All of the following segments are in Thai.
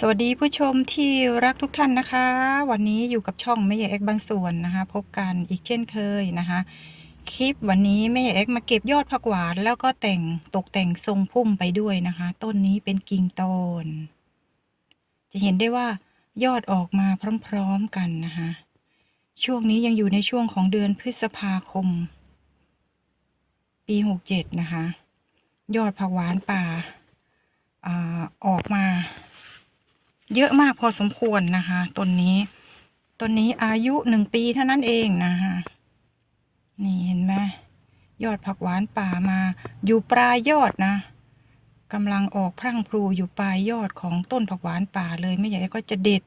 สวัสดีผู้ชมที่รักทุกท่านนะคะ วันนี้อยู่กับช่องแม่ใหญ่เอ็กบางส่วนนะคะ พบกันอีกเช่นเคยนะคะ คลิปวันนี้แม่ใหญ่เอ็กมาเก็บยอดผักหวาน แล้วก็แต่งตกแต่งทรงพุ่มไปด้วยนะคะ ต้นนี้เป็นกิ่งตอนจะเห็นได้ว่ายอดออกมาพร้อมๆกันนะคะ ช่วงนี้ยังอยู่ในช่วงของเดือนพฤษภาคม ปีหกเจ็ดนะคะ ยอดผักหวานป่าอาออกมา เยอะมากพอสมควรนะคะต้นนี้ต้นนี้อายุหนึ่งปีเท่านั้นเองนะคะนี่เห็นไหมยอดผักหวานป่ามา อยู่ปลายยอดนะกำลังออกพรั่งพรูอยู่ปลายยอดของต้นผักหวานป่าเลยไม่อยากก็จะเด็ด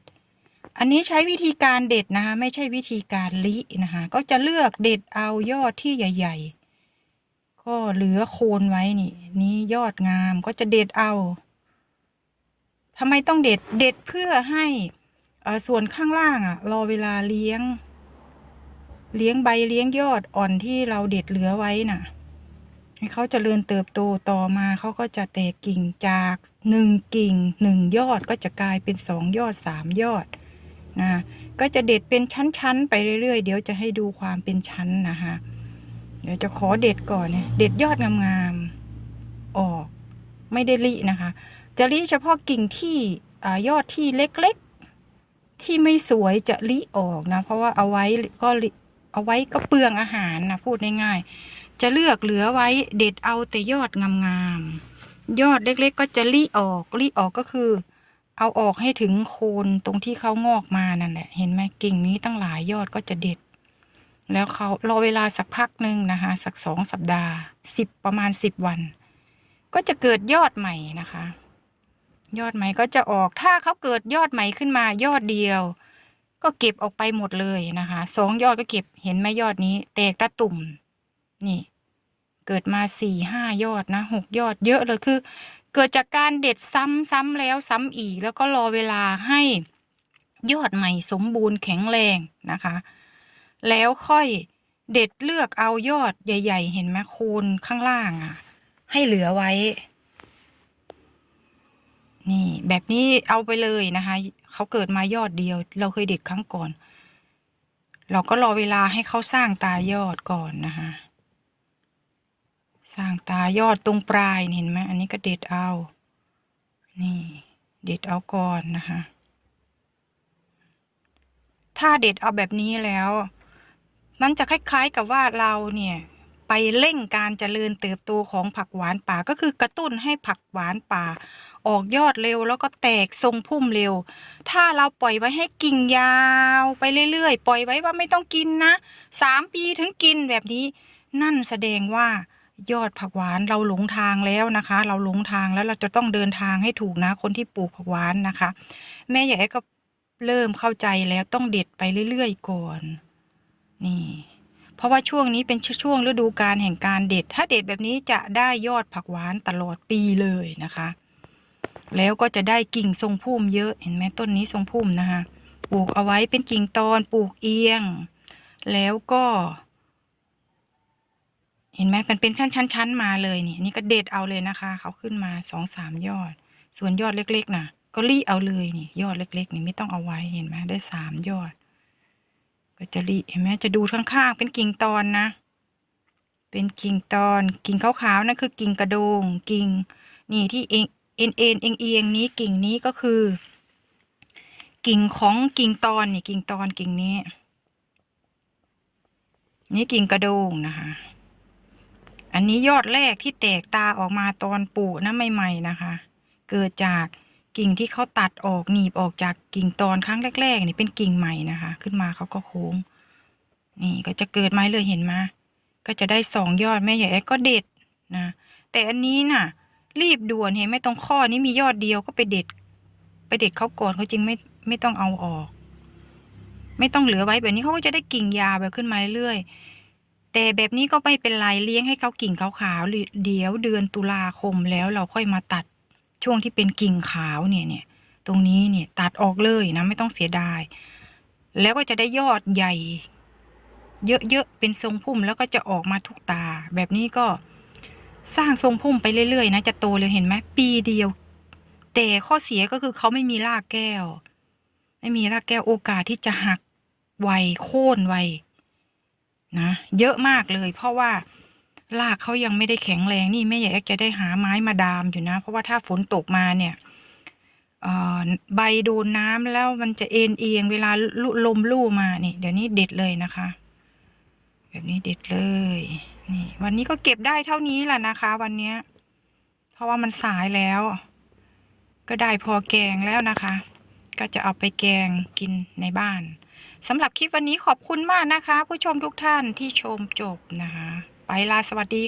อันนี้ใช้วิธีการเด็ดนะคะไม่ใช่วิธีการลินะคะก็จะเลือกเด็ดเอายอดที่ใหญ่ ๆ ก็เหลือโคนไว้นี่ นี่ยอดงามก็จะเด็ดเอา ทำไมต้องเด็ดเด็ดเพื่อให้ส่วนข้างล่างอะรอเวลาเลี้ยง เลี้ยงใบเลี้ยงยอดอ่อนที่เราเด็ดเหลือไว้น่ะ ให้เขาเจริญเติบโตต่อมาเขาก็จะแตกกิ่งจากหนึ่งกิ่งหนึ่งยอดก็จะกลายเป็นสองยอดสามยอดนะก็จะเด็ดเป็นชั้นๆ ไปเรื่อยๆ เดี๋ยวจะให้ดูความเป็นชั้นนะคะเดี๋ยวจะขอเด็ดก่อนเนี่ยเด็ดยอดงามๆออก ไม่ได้ลินะคะ จะลิเฉพาะกิ่งที่อยอดที่เล็กๆ ที่ไม่สวยจะลิออกนะ เพราะว่าเอาไว้ก็เอาไว้ก็เปลืองอาหารนะพูดง่ายๆ จะเลือกเหลือไว้เด็ดเอาแต่ยอดงามๆ ยอดเล็กๆ ก็จะลิออกลิออกก็คือ เอาออกให้ถึงโคนตรงที่เขางอกมานั่นแหละ เห็นไหมกิ่งนี้ตั้งหลายยอดก็จะเด็ด แล้วเขารอเวลาสักพักหนึ่งนะคะ สักสองสัปดาห์สิบประมาณสิบวัน ก็จะเกิดยอดใหม่นะคะ ยอดใหม่ก็จะออกถ้าเขาเกิดยอดใหม่ขึ้นมายอดเดียว ก็เก็บออกไปหมดเลยนะคะสองยอดก็เก็บเห็นไหมยอดนี้ แตกตะตุ่ม นี่ เกิดมาสี่ห้ายอดนะหกยอดเยอะเลยคือ เกิดจากการเด็ดซ้ำซ้ำแล้วซ้ำอีก แล้วก็รอเวลาให้ยอดใหม่สมบูรณ์แข็งแรงนะคะ แล้วค่อยเด็ดเลือกเอายอดใหญ่ ๆ เห็นไหมโคนข้างล่างอะ ให้เหลือไว้ นี่แบบนี้เอาไปเลยนะคะเขาเกิดมายอดเดียว เราเคยเด็ดครั้งก่อน เราก็รอเวลาให้เขาสร้างตายอดก่อนนะคะ สร้างตายอดตรงปลายเห็นไหมอันนี้ก็เด็ดเอา นี่ เด็ดเอาก่อนนะคะ ถ้าเด็ดเอาแบบนี้แล้ว มันจะคล้ายๆกับว่าเราเนี่ยไปเร่งการเจริญเติบโตของผักหวานป่าก็คือกระตุ้นให้ผักหวานป่า ออกยอดเร็วแล้วก็แตกทรงพุ่มเร็ว ถ้าเราปล่อยไว้ให้กิ่งยาวไปเรื่อยๆ ปล่อยไว้ว่าไม่ต้องกินนะสามปีถึงกินแบบนี้ นั่นแสดงว่ายอดผักหวานเราหลงทางแล้วนะคะ เราหลงทางแล้วเราจะต้องเดินทางให้ถูกนะ คนที่ปลูกผักหวานนะคะ แม่ใหญ่ก็เริ่มเข้าใจแล้วต้องเด็ดไปเรื่อยๆก่อน นี่ เพราะว่าช่วงนี้เป็นช่วงฤดูกาลแห่งการเด็ด ถ้าเด็ดแบบนี้จะได้ยอดผักหวานตลอดปีเลยนะคะ แล้วก็จะได้กิ่งทรงพุ่มเยอะเห็นไหมต้นนี้ทรงพุ่มนะคะ ปลูกเอาไว้เป็นกิ่งตอนปลูกเอียง แล้วก็ เห็นไหมมันเป็นชั้นๆๆมาเลยนี่นี่ก็เด็ดเอาเลยนะคะ เขาขึ้นมาสองสามยอด ส่วนยอดเล็กๆน่ะ ก็รีเอาเลยนี่ ยอดเล็ก ๆ นี่ไม่ต้องเอาไว้เห็นไหมได้สามยอด ก็จะรีเห็นไหมจะดูข้างๆเป็นกิ่งตอนนะ เป็นกิ่งตอน กิ่งขาวๆนั่นคือกิ่งกระโดง กิ่งนี่ที่เอง เอ็นเอ็นเอียงเอียงนี้กิ่งนี้ก็คือ กิ่งของกิ่งตอนนี่กิ่งตอนกิ่งนี้ นี่กิ่งกระโดงนะคะ อันนี้ยอดแรกที่แตกตาออกมาตอนปลูกนะใหม่ๆนะคะ เกิดจากกิ่งที่เขาตัดออกหนีบออกจากกิ่งตอนครั้งแรกๆนี่เป็นกิ่งใหม่นะคะ ขึ้นมาเขาก็โค้ง นี่ก็จะเกิดไม้เลยเห็นไหมก็จะได้สองยอดแม่ใหญ่ก็เด็ดนะแต่อันนี้น่ะ รีบด่วนเห็นไหมตรงข้อนี้มียอดเดียวก็ไปเด็ด ไปเด็ดเขาก่อนเขาจริงไม่ไม่ต้องเอาออก ไม่ต้องเหลือไว้แบบนี้เขาก็จะได้กิ่งยาวแบบขึ้นมาเรื่อยแต่แบบนี้ก็ไม่เป็นไรเลี้ยงให้เขากิ่งขาวๆเดี๋ยวเดือนตุลาคมแล้วเราค่อยมาตัดช่วงที่เป็นกิ่งขาวเนี่ยเนี่ย ตรงนี้เนี่ยตัดออกเลยนะไม่ต้องเสียดาย แล้วก็จะได้ยอดใหญ่ เยอะๆเป็นทรงพุ่มแล้วก็จะออกมาทุกตา แบบนี้ก็ สร้างทรงพุ่มไปเรื่อยๆ นะจะโตเลยเห็นไหมปีเดียว แต่ข้อเสียก็คือเขาไม่มีรากแก้ว ไม่มีรากแก้วโอกาสที่จะหักไวโค่นไวนะเยอะมากเลย เพราะว่ารากเขายังไม่ได้แข็งแรงนี่แม่ใหญ่จะได้หาไม้มาดามอยู่นะ เพราะว่าถ้าฝนตกมาเนี่ยใบโดนน้ำแล้วมันจะเอ็นเอียงเวลาลลมลู่มานี่ เดี๋ยวนี้เด็ดเลยนะคะ แบบนี้เด็ดเลย นี่ วันนี้ก็เก็บได้เท่านี้แหละนะคะ วันเนี้ย เพราะว่ามันสายแล้ว ก็ได้พอแกงแล้วนะคะ ก็จะเอาไปแกงกินในบ้านสำหรับคลิปวันนี้ขอบคุณมากนะคะ ผู้ชมทุกท่านที่ชมจบนะคะ ไปลาสวัสดี